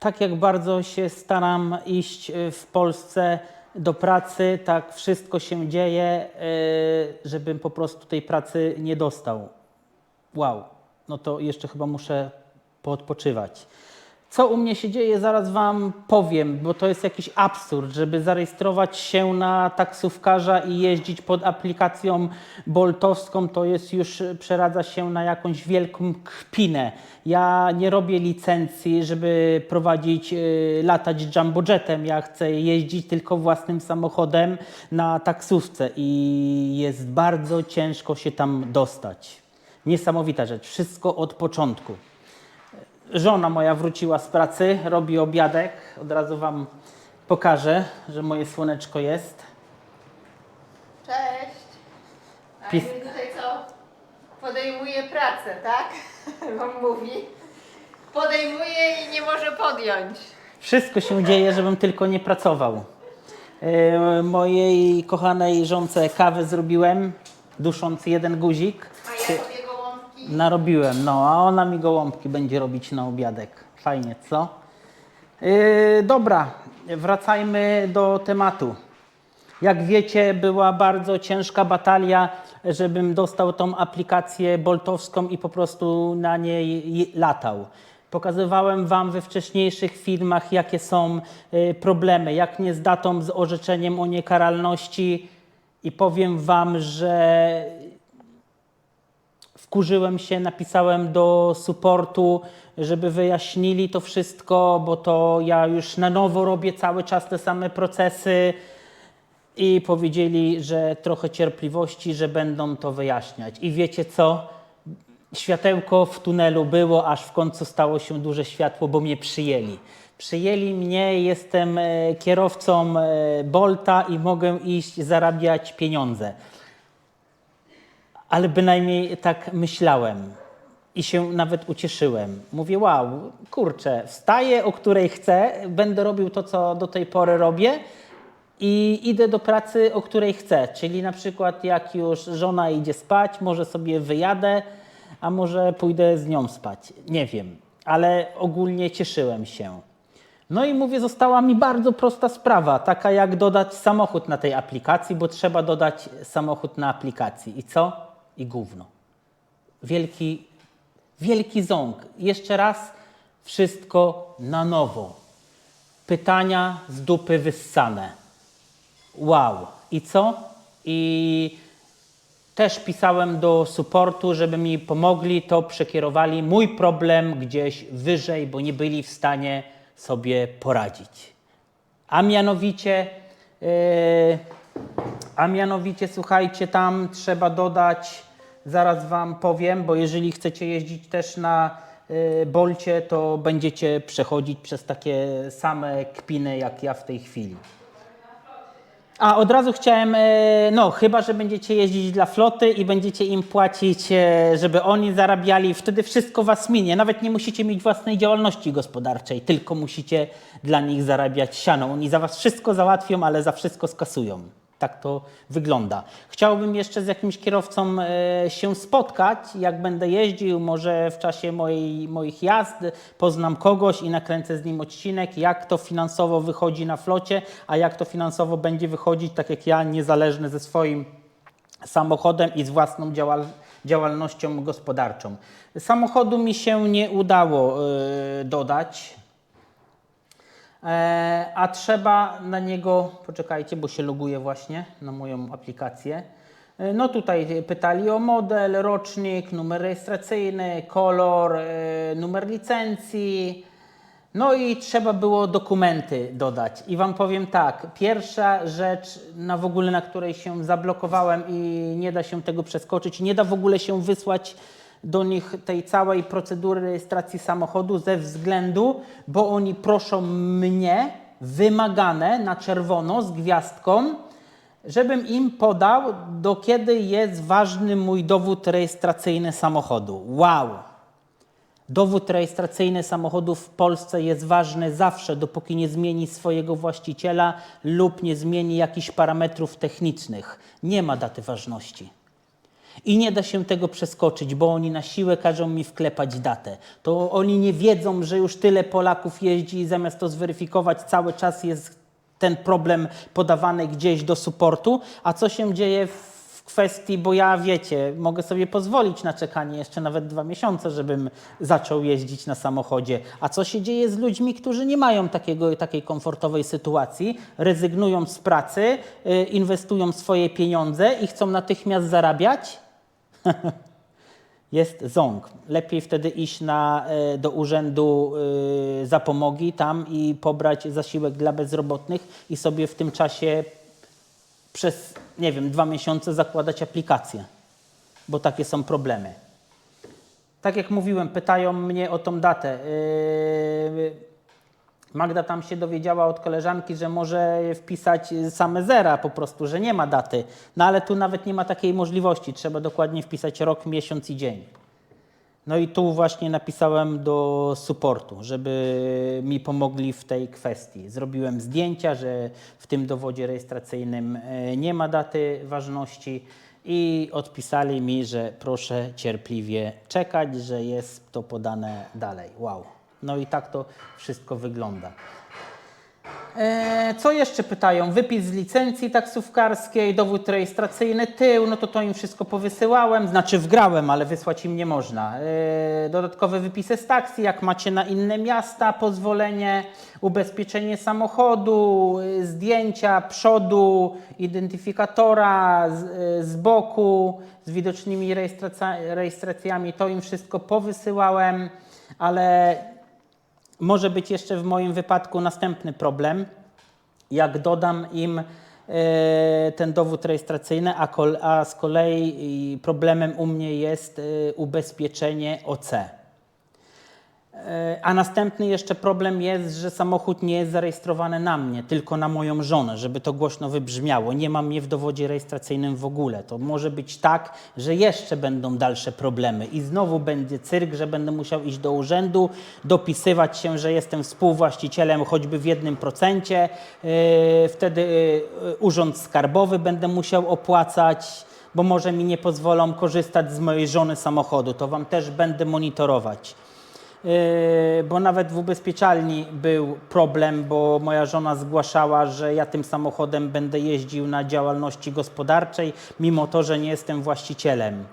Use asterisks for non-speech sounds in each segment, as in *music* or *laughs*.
tak jak bardzo się staram iść y, w Polsce do pracy, tak wszystko się dzieje, y, żebym po prostu tej pracy nie dostał. Wow, no to jeszcze chyba muszę poodpoczywać. Co u mnie się dzieje, zaraz Wam powiem, bo to jest jakiś absurd, żeby zarejestrować się na taksówkarza i jeździć pod aplikacją boltowską, to jest już, przeradza się na jakąś wielką kpinę. Ja nie robię licencji, żeby prowadzić, y, latać jumbojetem, ja chcę jeździć tylko własnym samochodem na taksówce i jest bardzo ciężko się tam dostać. Niesamowita rzecz, wszystko od początku. Żona moja wróciła z pracy, robi obiadek. Od razu Wam pokażę, że moje słoneczko jest. Cześć. A Pis- Emil tutaj co? Podejmuje pracę, tak? *laughs* Wam mówi. Podejmuje i nie może podjąć. Wszystko się dzieje, żebym tylko nie pracował. Mojej kochanej żonce kawę zrobiłem, dusząc jeden guzik. A ja sobie. Narobiłem, no, a ona mi gołąbki będzie robić na obiadek. Fajnie, co? Yy, dobra, wracajmy do tematu. Jak wiecie, była bardzo ciężka batalia, żebym dostał tą aplikację boltowską i po prostu na niej latał. Pokazywałem Wam we wcześniejszych filmach, jakie są y, problemy, jak nie z datą, z orzeczeniem o niekaralności i powiem Wam, że wkurzyłem się, napisałem do supportu, żeby wyjaśnili to wszystko, bo to ja już na nowo robię cały czas te same procesy i powiedzieli, że trochę cierpliwości, że będą to wyjaśniać. I wiecie co? Światełko w tunelu było, aż w końcu stało się duże światło, bo mnie przyjęli. Przyjęli mnie, jestem e, kierowcą e, Bolta i mogę iść zarabiać pieniądze ale bynajmniej tak myślałem i się nawet ucieszyłem. Mówię, wow, kurczę, wstaję o której chcę, będę robił to, co do tej pory robię i idę do pracy, o której chcę. Czyli na przykład jak już żona idzie spać, może sobie wyjadę, a może pójdę z nią spać. Nie wiem, ale ogólnie cieszyłem się. No i mówię, została mi bardzo prosta sprawa, taka jak dodać samochód na tej aplikacji, bo trzeba dodać samochód na aplikacji. I co? I gówno. Wielki, wielki ząg. Jeszcze raz wszystko na nowo. Pytania z dupy wyssane. Wow. I co? I też pisałem do supportu, żeby mi pomogli, to przekierowali mój problem gdzieś wyżej, bo nie byli w stanie sobie poradzić. A mianowicie, yy, a mianowicie, słuchajcie, tam trzeba dodać, zaraz Wam powiem, bo jeżeli chcecie jeździć też na yy, Bolcie, to będziecie przechodzić przez takie same kpiny jak ja w tej chwili. A od razu chciałem, e, no chyba, że będziecie jeździć dla floty i będziecie im płacić, e, żeby oni zarabiali, wtedy wszystko was minie. Nawet nie musicie mieć własnej działalności gospodarczej, tylko musicie dla nich zarabiać siano. Oni za was wszystko załatwią, ale za wszystko skasują. Tak to wygląda. Chciałbym jeszcze z jakimś kierowcą e, się spotkać, jak będę jeździł, może w czasie mojej, moich jazd poznam kogoś i nakręcę z nim odcinek, jak to finansowo wychodzi na flocie, a jak to finansowo będzie wychodzić, tak jak ja, niezależny ze swoim samochodem i z własną działal działalnością gospodarczą. Samochodu mi się nie udało e, dodać. E, a trzeba na niego, poczekajcie, bo się loguje właśnie na moją aplikację. E, No tutaj pytali o model, rocznik, numer rejestracyjny, kolor, e, numer licencji. No i trzeba było dokumenty dodać. I Wam powiem tak, pierwsza rzecz, na w ogóle na której się zablokowałem i nie da się tego przeskoczyć, nie da w ogóle się wysłać do nich tej całej procedury rejestracji samochodu ze względu, bo oni proszą mnie wymagane na czerwono z gwiazdką, żebym im podał, do kiedy jest ważny mój dowód rejestracyjny samochodu. Wow! Dowód rejestracyjny samochodu w Polsce jest ważny zawsze, dopóki nie zmieni swojego właściciela lub nie zmieni jakichś parametrów technicznych. Nie ma daty ważności. I nie da się tego przeskoczyć, bo oni na siłę każą mi wklepać datę. To oni nie wiedzą, że już tyle Polaków jeździ i zamiast to zweryfikować, cały czas jest ten problem podawany gdzieś do supportu. A co się dzieje w kwestii, bo ja wiecie, mogę sobie pozwolić na czekanie jeszcze nawet dwa miesiące, żebym zaczął jeździć na samochodzie. A co się dzieje z ludźmi, którzy nie mają takiego, takiej komfortowej sytuacji, rezygnują z pracy, y, inwestują swoje pieniądze i chcą natychmiast zarabiać? *laughs* jest ząg. Lepiej wtedy iść na, e, do urzędu e, zapomogi tam i pobrać zasiłek dla bezrobotnych i sobie w tym czasie przez, nie wiem, dwa miesiące zakładać aplikację, bo takie są problemy. Tak jak mówiłem, pytają mnie o tą datę. Yy, Magda tam się dowiedziała od koleżanki, że może wpisać same zera po prostu, że nie ma daty. No ale tu nawet nie ma takiej możliwości. Trzeba dokładnie wpisać rok, miesiąc i dzień. No i tu właśnie napisałem do supportu, żeby mi pomogli w tej kwestii. Zrobiłem zdjęcia, że w tym dowodzie rejestracyjnym e, nie ma daty ważności i odpisali mi, że proszę cierpliwie czekać, że jest to podane dalej. Wow. No i tak to wszystko wygląda. E, Co jeszcze pytają? Wypis z licencji taksówkarskiej, dowód rejestracyjny, tył, no to to im wszystko powysyłałem, znaczy wgrałem, ale wysłać im nie można. E, Dodatkowe wypisy z taksji, jak macie na inne miasta, pozwolenie, ubezpieczenie samochodu, e, zdjęcia przodu, identyfikatora z, z boku, z widocznymi rejestracja- rejestracjami, to im wszystko powysyłałem, ale może być jeszcze w moim wypadku następny problem. Jak dodam im e, ten dowód rejestracyjny, a, a z kolei problemem u mnie jest e, ubezpieczenie OC. E, A następny jeszcze problem jest, że samochód nie jest zarejestrowany na mnie, tylko na moją żonę, żeby to głośno wybrzmiało. Nie mam mnie w dowodzie rejestracyjnym w ogóle. To może być tak, że jeszcze będą dalsze problemy i znowu będzie cyrk, że będę musiał iść do urzędu, dopisywać się, że jestem współwłaścicielem choćby w jednym procencie. E, Wtedy e, urząd skarbowy będę musiał opłacać bo może mi nie pozwolą korzystać z mojej żony samochodu. To Wam też będę monitorować. Yy, bo nawet w ubezpieczalni był problem, bo moja żona zgłaszała, że ja tym samochodem będę jeździł na działalności gospodarczej, mimo to, że nie jestem właścicielem.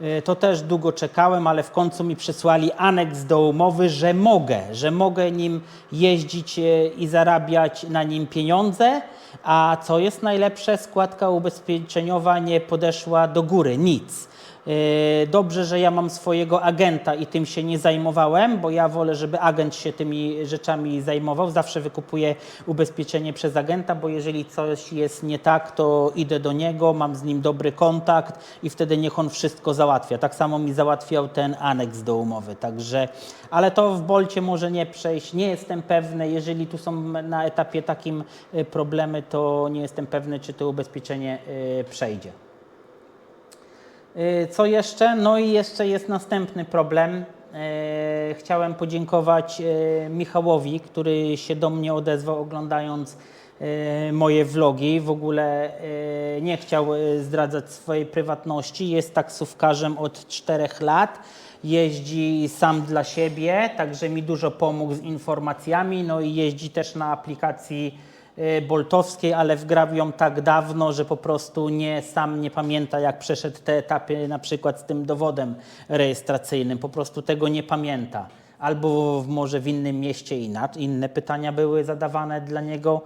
Yy, To też długo czekałem, ale w końcu mi przysłali aneks do umowy, że mogę, że mogę nim jeździć yy, i zarabiać na nim pieniądze, a co jest najlepsze, składka ubezpieczeniowa nie podeszła do góry, nic. Yy, Dobrze, że ja mam swojego agenta i tym się nie zajmowałem, bo ja wolę, żeby agent się tymi rzeczami zajmował. Zawsze wykupuję ubezpieczenie przez agenta, bo jeżeli coś jest nie tak, to idę do niego, mam z nim dobry kontakt i wtedy niech on wszystko załatwia. Tak samo mi załatwiał ten aneks do umowy, także, ale to w Bolcie może nie przejść, nie jestem pewny, jeżeli tu są na etapie takim y, problemy, to nie jestem pewny, czy to ubezpieczenie y, przejdzie. Y, Co jeszcze? No i jeszcze jest następny problem. E, Chciałem podziękować e, Michałowi, który się do mnie odezwał oglądając moje vlogi. W ogóle nie chciał zdradzać swojej prywatności. Jest taksówkarzem od czterech lat. Jeździ sam dla siebie, także mi dużo pomógł z informacjami. No i jeździ też na aplikacji y, boltowskiej, ale wgrał ją tak dawno, że po prostu nie, sam nie pamięta, jak przeszedł te etapy na przykład z tym dowodem rejestracyjnym. Po prostu tego nie pamięta. Albo może w innym mieście inaczej. Inne pytania były zadawane dla niego.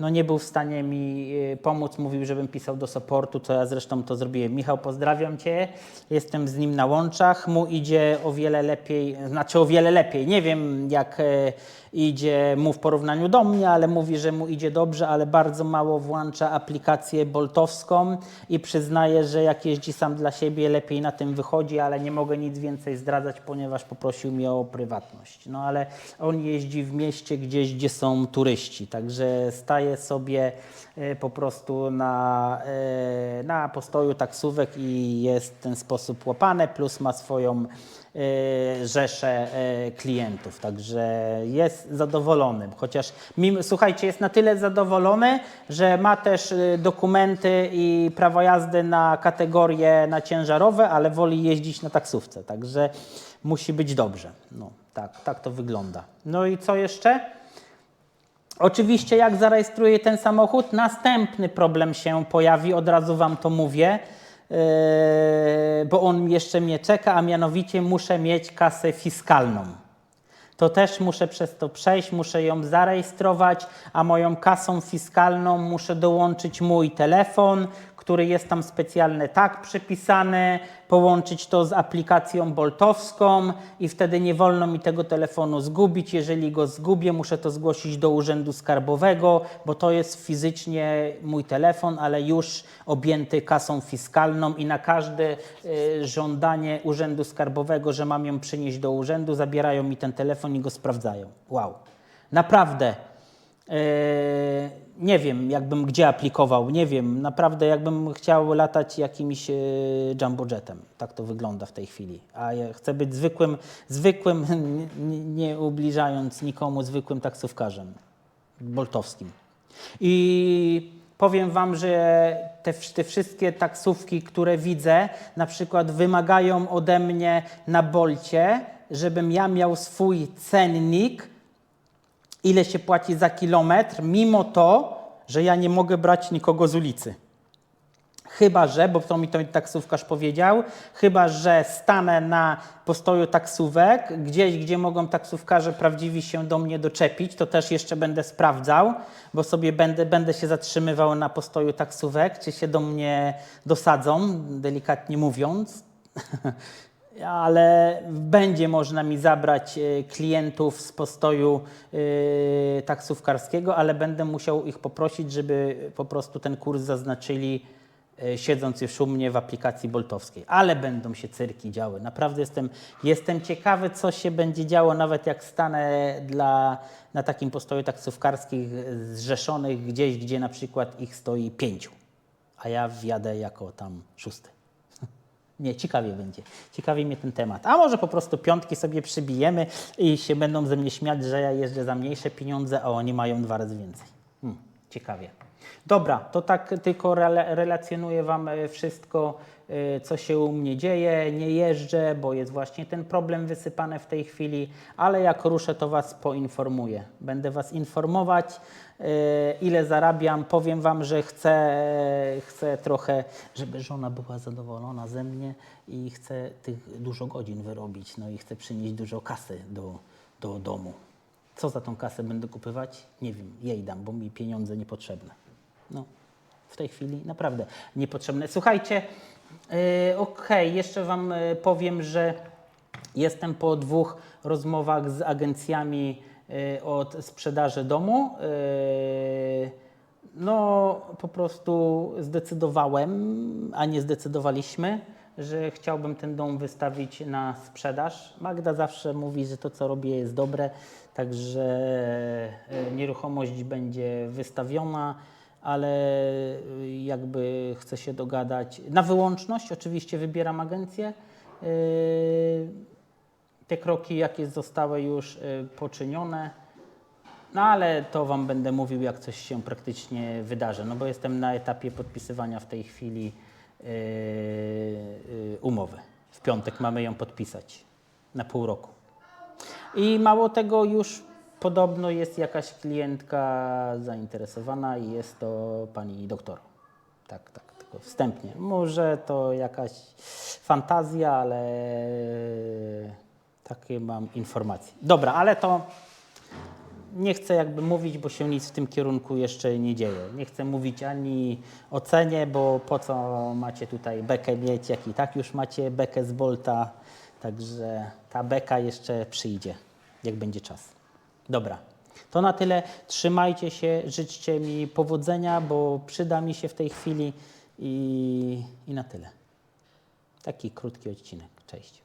No nie był w stanie mi y, pomóc, mówił, żebym pisał do supportu, co ja zresztą to zrobiłem. Michał, pozdrawiam Cię, jestem z nim na łączach, mu idzie o wiele lepiej, znaczy o wiele lepiej, nie wiem jak e, idzie mu w porównaniu do mnie, ale mówi, że mu idzie dobrze, ale bardzo mało włącza aplikację boltowską i przyznaje, że jak jeździ sam dla siebie, lepiej na tym wychodzi, ale nie mogę nic więcej zdradzać, ponieważ poprosił mnie o prywatność. No ale on jeździ w mieście gdzieś, gdzie są turyści, także staje sobie e, po prostu na, e, na postoju taksówek i jest w ten sposób łapane, plus ma swoją e, rzesze e, klientów, także jest zadowolony. Chociaż, słuchajcie, jest na tyle zadowolony, że ma też e, dokumenty i prawo jazdy na kategorie na ciężarowe, ale woli jeździć na taksówce, także musi być dobrze. No, tak, tak to wygląda. No i co jeszcze? Oczywiście, jak zarejestruję ten samochód, następny problem się pojawi, od razu Wam to mówię, bo on jeszcze mnie czeka, a mianowicie muszę mieć kasę fiskalną. To też muszę przez to przejść, muszę ją zarejestrować, a moją kasą fiskalną muszę dołączyć mój telefon, który jest tam specjalnie tak przypisany, połączyć to z aplikacją boltowską i wtedy nie wolno mi tego telefonu zgubić. Jeżeli go zgubię, muszę to zgłosić do Urzędu Skarbowego, bo to jest fizycznie mój telefon, ale już objęty kasą fiskalną i na każde y, żądanie Urzędu Skarbowego, że mam ją przynieść do urzędu, zabierają mi ten telefon i go sprawdzają. Wow. Naprawdę. Yy, nie wiem, jakbym gdzie aplikował, nie wiem, naprawdę jakbym chciał latać jakimś yy, jumbojetem. Tak to wygląda w tej chwili. A ja chcę być zwykłym, zwykłym, *laughs* nie, ubliżając nikomu, zwykłym taksówkarzem boltowskim. I powiem Wam, że te, te wszystkie taksówki, które widzę, na przykład wymagają ode mnie na bolcie, żebym ja miał swój cennik, ile się płaci za kilometr, mimo to, że ja nie mogę brać nikogo z ulicy. Chyba, że, bo to mi to taksówkarz powiedział, chyba, że stanę na postoju taksówek, gdzieś, gdzie mogą taksówkarze prawdziwi się do mnie doczepić, to też jeszcze będę sprawdzał, bo sobie będę, będę się zatrzymywał na postoju taksówek, czy się do mnie dosadzą, delikatnie mówiąc. *laughs* ale będzie można mi zabrać e, klientów z postoju e, taksówkarskiego, ale będę musiał ich poprosić, żeby po prostu ten kurs zaznaczyli e, siedząc już u mnie w aplikacji boltowskiej. Ale będą się cyrki działy. Naprawdę jestem, jestem ciekawy, co się będzie działo, nawet jak stanę dla, na takim postoju taksówkarskich zrzeszonych gdzieś, gdzie na przykład ich stoi pięciu, a ja wjadę jako tam szósty. Nie, ciekawie będzie. Ciekawi mnie ten temat. A może po prostu piątki sobie przybijemy i się będą ze mnie śmiać, że ja jeżdżę za mniejsze pieniądze, a oni mają dwa razy więcej. Hmm, ciekawie. Dobra, to tak tylko rela- relacjonuję Wam e, wszystko, co się u mnie dzieje. Nie jeżdżę, bo jest właśnie ten problem wysypany w tej chwili, ale jak ruszę, to Was poinformuję. Będę Was informować, e, ile zarabiam. Powiem Wam, że chcę, chcę trochę, żeby żona była zadowolona ze mnie i chcę tych dużo godzin wyrobić, no i chcę przynieść dużo kasy do, do domu. Co za tą kasę będę kupywać? Nie wiem, jej dam, bo mi pieniądze niepotrzebne. No, w tej chwili naprawdę niepotrzebne. Słuchajcie, yy, okej, jeszcze Wam yy, powiem, że jestem po dwóch rozmowach z agencjami yy, od sprzedaży domu. No, po prostu zdecydowałem, a nie zdecydowaliśmy, że chciałbym ten dom wystawić na sprzedaż. Magda zawsze mówi, że to, co robię, jest dobre, także e, nieruchomość będzie wystawiona, ale e, jakby chcę się dogadać. Na wyłączność oczywiście wybieram agencję. E, Te kroki, jakie zostały już e, poczynione, no ale to Wam będę mówił, jak coś się praktycznie wydarzy, no bo jestem na etapie podpisywania w tej chwili umowy. W piątek mamy ją podpisać na pół roku. I mało tego, już podobno jest jakaś klientka zainteresowana i jest to pani doktor. Tak, tak, tylko wstępnie. Może to jakaś fantazja, ale takie mam informacje. Dobra, ale to nie chcę jakby mówić, bo się nic w tym kierunku jeszcze nie dzieje. Nie chcę mówić ani o cenie, bo po co macie tutaj bekę mieć, jak i tak już macie bekę z Bolta, także ta beka jeszcze przyjdzie, jak będzie czas. Dobra, to na tyle. Trzymajcie się, życzcie mi powodzenia, bo przyda mi się w tej chwili i, i na tyle. Taki krótki odcinek. Cześć.